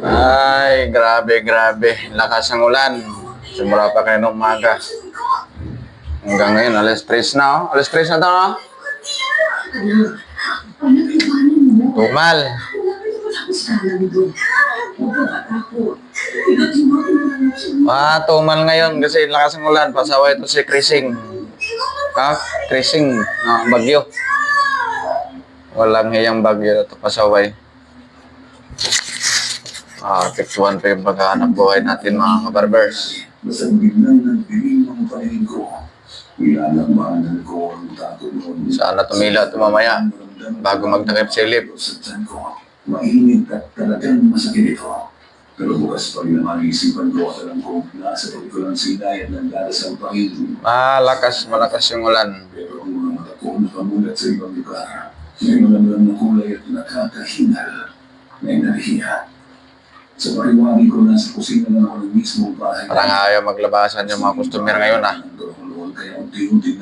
Ay, grabe, grabe. Lakas ng ulan. Simula pa kayo ng umaga. Hanggang ngayon, alas 3 na, oh. Alas 3 na to, no? Tumal. Ah, tumal ngayon kasi lakas ng ulan. Pasaway ito si Krising. Ha? Krising. Ah, bagyo. Walang hiyang bagyo ito pasaway. Ah, tektuan pa yung paghahanap buhay natin mga kabarbers. Basta biglang nagdilim ang paningin ko. Ilalamanan ko ang takot noon. Sana tumila ito mamaya bago magtakip silip. Mainit at talagang masakit ito. Pero bukas pa rin naman isipan ko at alam ko nasa tabi ko lang sinay at nagdarasal pa rin. Malakas, malakas yung ulan. Pero ang mga mata ko nakamulat sa ibang lugar. May lang na kulay at nakakahingal. May nahihiya. Sa pariwari ko nasa kusina lang ako ng mismong bahay. Parang ayaw maglabasan yung mga customer ngayon ah. Kaya unti-unti